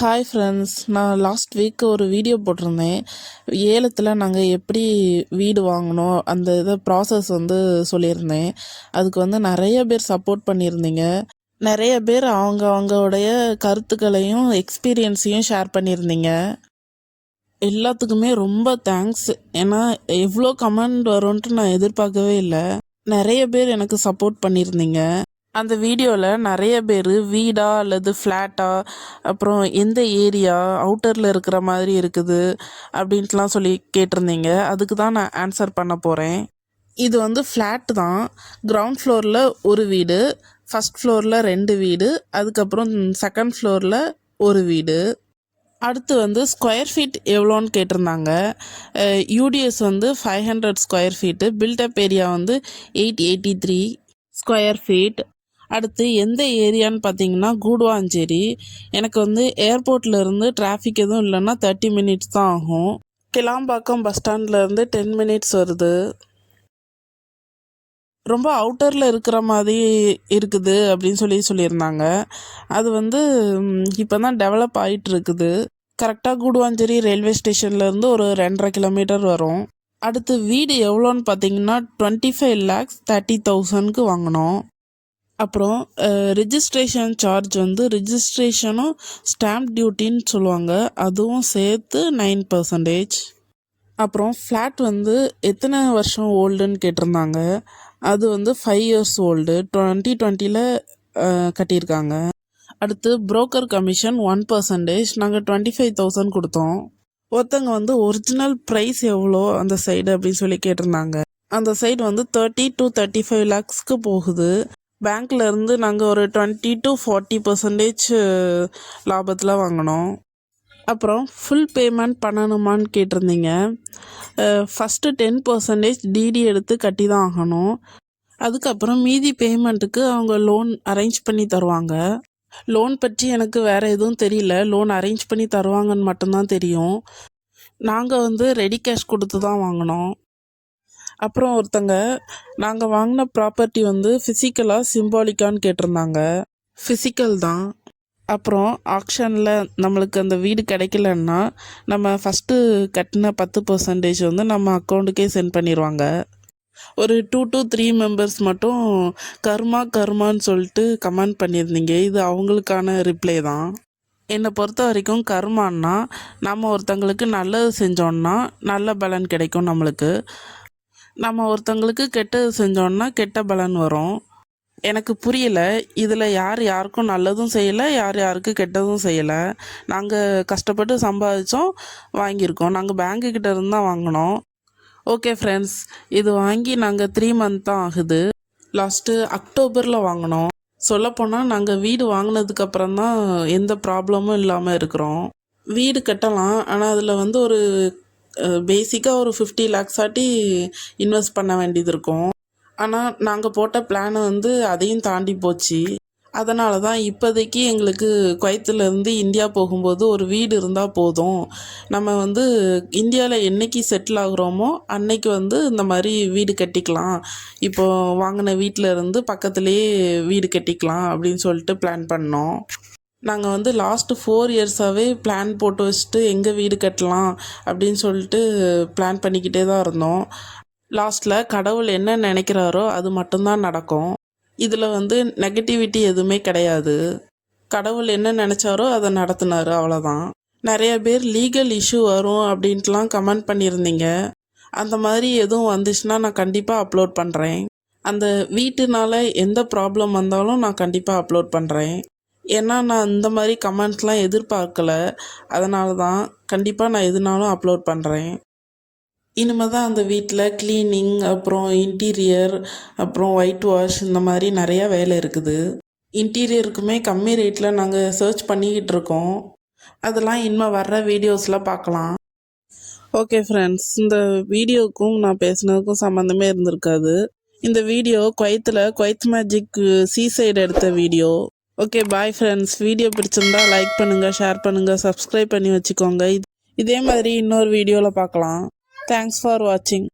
Hi friends நான் last week ஒரு video போட்டிருந்தேன். ஏலத்தில் நாங்கள் எப்படி வீடு வாங்கினோம் அந்த இதை ப்ராசஸ் வந்து சொல்லியிருந்தேன். அதுக்கு வந்து நிறைய பேர் சப்போர்ட் பண்ணியிருந்தீங்க. நிறைய பேர் அவங்க அவங்களுடைய கருத்துக்களையும் எக்ஸ்பீரியன்ஸையும் ஷேர் பண்ணியிருந்தீங்க. எல்லாத்துக்குமே ரொம்ப தேங்க்ஸ் ஏன்னா எவ்வளோ கமெண்ட் வரும்ன்ட்டு நான் எதிர்பார்க்கவே இல்லை. நிறைய பேர் எனக்கு சப்போர்ட் பண்ணியிருந்தீங்க. அந்த வீடியோவில் நிறைய பேர் வீடா அல்லது ஃப்ளாட்டா அப்புறம் எந்த ஏரியா அவுட்டரில் இருக்கிற மாதிரி இருக்குது அப்படின்ட்டுலாம் சொல்லி கேட்டிருந்தீங்க. அதுக்கு தான் நான் ஆன்சர் பண்ண போகிறேன் இது வந்து ஃப்ளாட் தான். கிரவுண்ட் ஃப்ளோரில் ஒரு வீடு ஃபஸ்ட் ஃப்ளோரில் ரெண்டு வீடு அதுக்கப்புறம் செகண்ட் ஃப்ளோரில் ஒரு வீடு. அடுத்து வந்து ஸ்கொயர் ஃபீட் எவ்வளோன்னு கேட்டிருந்தாங்க. யூடிஎஸ் வந்து five hundred square feet built up area வந்து eight eighty three square feet அடுத்து எந்த ஏரியான்னு பார்த்தீங்கன்னா கூடுவாஞ்சேரி. எனக்கு வந்து ஏர்போர்ட்லேருந்து டிராஃபிக் எதுவும் இல்லைன்னா தேர்ட்டி மினிட்ஸ் தான் ஆகும். கிளாம்பாக்கம் பஸ் ஸ்டாண்ட்லேருந்து டென் மினிட்ஸ் வருது. ரொம்ப அவுட்டரில் இருக்கிற மாதிரி இருக்குது அப்படின்னு சொல்லி சொல்லியிருந்தாங்க. அது வந்து இப்போ தான் டெவலப் ஆகிட்டு இருக்குது கரெக்டாக கூடுவாஞ்சேரி ரயில்வே ஸ்டேஷன்லேருந்து ஒரு ரெண்டரை கிலோமீட்டர் வரும். அடுத்து வீடு எவ்வளோன்னு பார்த்தீங்கன்னா டுவெண்ட்டி ஃபைவ் லேக்ஸ் தேர்ட்டி தௌசண்ட்க்கு வாங்கினோம். அப்புறம் ரிஜிஸ்ட்ரேஷன் சார்ஜ் வந்து ரிஜிஸ்ட்ரேஷனும் ஸ்டாம்ப் டியூட்டின்னு சொல்லுவாங்க. அதுவும் சேர்த்து நைன் பர்சன்டேஜ் அப்புறம் ஃப்ளாட் வந்து எத்தனை வருஷம் ஓல்டுன்னு கேட்டிருந்தாங்க. அது வந்து ஃபைவ் இயர்ஸ் ஓல்டு டுவெண்ட்டி டுவெண்ட்டியில் கட்டியிருக்காங்க. அடுத்து புரோக்கர் கமிஷன் ஒன் பர்சன்டேஜ் நாங்கள் டுவெண்ட்டி ஃபைவ் தௌசண்ட் கொடுத்தோம். ஒருத்தங்க வந்து ஒரிஜினல் ப்ரைஸ் எவ்வளோ அந்த சைடு அப்படின்னு சொல்லி கேட்டிருந்தாங்க. அந்த சைடு வந்து தேர்ட்டி டு தேர்ட்டி ஃபைவ் லேக்ஸ்க்கு போகுது. பேங்க்ல இருந்து நாங்கள் ஒரு டுவெண்ட்டி டு ஃபார்ட்டி பர்சன்டேஜ் லாபத்தில் வாங்கினோம். அப்புறம் ஃபுல் பேமெண்ட் பண்ணணுமான்னு கேட்டிருந்தீங்க. ஃபஸ்ட்டு டென் பர்சன்டேஜ் டிடி எடுத்து கட்டி தான் ஆகணும். அதுக்கப்புறம் மீதி பேமெண்ட்டுக்கு அவங்க லோன் அரேஞ்ச் பண்ணி தருவாங்க. லோன் பற்றி எனக்கு வேறு எதுவும் தெரியல. லோன் அரேஞ்ச் பண்ணி தருவாங்கன்னு மட்டும்தான் தெரியும். நாங்கள் வந்து ரெடி கேஷ் கொடுத்து தான் வாங்கினோம். அப்புறம் ஒருத்தங்க நாங்கள் வாங்கின ப்ராப்பர்ட்டி வந்து ஃபிசிக்கலாக சிம்பாலிக்கான்னு கேட்டிருந்தாங்க. ஃபிசிக்கல் தான். அப்புறம் ஆக்ஷனில் நம்மளுக்கு அந்த வீடு கிடைக்கலன்னா நம்ம ஃபஸ்ட்டு கட்டின பத்து பர்சன்டேஜ் வந்து நம்ம அக்கௌண்ட்டுக்கே சென்ட் பண்ணிடுவாங்க ஒரு டூ டு த்ரீ மெம்பர்ஸ் மட்டும் கர்மா கர்மான்னு சொல்லிட்டு கமெண்ட் பண்ணியிருந்தீங்க. இது அவங்களுக்கான ரிப்ளை தான். என்னை பொறுத்த வரைக்கும் கர்மான்னா நம்ம ஒருத்தங்களுக்கு நல்லது செஞ்சோன்னா நல்ல பலன் கிடைக்கும் நம்மளுக்கு. நம்ம ஒருத்தவங்களுக்கு கெட்டது செஞ்சோன்னா கெட்ட பலன் வரும். எனக்கு புரியல. இதில் யார் யாருக்கும் நல்லதும் செய்யலை யார் யாருக்கு கெட்டதும் செய்யலை. நாங்கள் கஷ்டப்பட்டு சம்பாதிச்சோம் வாங்கியிருக்கோம். நாங்கள் பேங்க்கு கிட்ட இருந்து தான் வாங்கினோம். ஓகே ஃப்ரெண்ட்ஸ் இது வாங்கி நாங்கள் த்ரீ மந்த் தான் ஆகுது. லாஸ்ட்டு அக்டோபரில் வாங்கினோம். சொல்லப்போனால் நாங்கள் வீடு வாங்கினதுக்கப்புறம் தான் எந்த ப்ராப்ளமும் இல்லாமல் இருக்கிறோம். வீடு கட்டலாம் ஆனால் அதில் வந்து ஒரு பேசிக்காக ஒரு ஃபிஃப்டி லேக்ஸ் ஆட்டி இன்வெஸ்ட் பண்ண வேண்டியது இருக்கும். ஆனால் நாங்கள் போட்ட பிளான் வந்து அதையும் தாண்டி போச்சு. அதனால தான் இப்போதைக்கு எங்களுக்கு குவைத்துலேருந்து இந்தியா போகும்போது ஒரு வீடு இருந்தால் போதும். நம்ம வந்து இந்தியாவில் என்னைக்கு செட்டில் ஆகுறோமோ அன்னைக்கு வந்து இந்த மாதிரி வீடு கட்டிக்கலாம். இப்போ வாங்கின வீட்டில் இருந்து பக்கத்துலேயே வீடு கட்டிக்கலாம் அப்படின்னு சொல்லிட்டு பிளான் பண்ணோம். நாங்கள் வந்து லாஸ்ட்டு ஃபோர் இயர்ஸாகவே பிளான் போட்டு வச்சுட்டு எங்கே வீடு கட்டலாம் அப்படின்னு சொல்லிட்டு பிளான் பண்ணிக்கிட்டே தான் இருந்தோம். லாஸ்ட்டில் கடவுள் என்ன நினைக்கிறாரோ அது மட்டும்தான் நடக்கும். இதில் வந்து நெகட்டிவிட்டி எதுவுமே கிடையாது. கடவுள் என்ன நினச்சாரோ அதை நடத்தினார் அவ்வளோதான் நிறைய பேர் லீகல் இஷ்யூ வரும் அப்படின்ட்டுலாம் கமெண்ட் பண்ணியிருந்தீங்க. அந்த மாதிரி எதுவும் வந்துச்சுன்னா நான் கண்டிப்பாக அப்லோட் பண்ணுறேன் அந்த வீட்டுனால எந்த ப்ராப்ளம் வந்தாலும் நான் கண்டிப்பாக அப்லோட் பண்ணுறேன் ஏன்னா நான் இந்த மாதிரி கமெண்ட்ஸ்லாம் எதிர்பார்க்கல. அதனால தான் கண்டிப்பாக நான் எதுனாலும் அப்லோட் பண்ணுறேன் இனிமேல் தான் அந்த வீட்டில் க்ளீனிங் அப்புறம் இன்டீரியர் அப்புறம் ஒயிட் வாஷ் இந்த மாதிரி நிறையா வேலை இருக்குது. இன்டீரியருக்குமே கம்மி ரேட்டில் நாங்கள் சர்ச் பண்ணிக்கிட்டு இருக்கோம். அதெல்லாம் இனிமேல் வர்ற வீடியோஸில் பார்க்கலாம். ஓகே ஃப்ரெண்ட்ஸ் இந்த வீடியோவுக்கும் நான் பேசுனதுக்கும் சம்மந்தமே இருந்திருக்காது. இந்த வீடியோ குவைத்தில் குவைத் மேஜிக் சீ சைடு எடுத்த video. Okay bye friends video பிடிச்சிருந்தா லைக் பண்ணுங்கள் ஷேர் பண்ணுங்கள் சப்ஸ்கிரைப் பண்ணி வச்சுக்கோங்க. இதே மாதிரி இன்னொரு வீடியோவில் பார்க்கலாம். தேங்க்ஸ் ஃபார் வாட்சிங்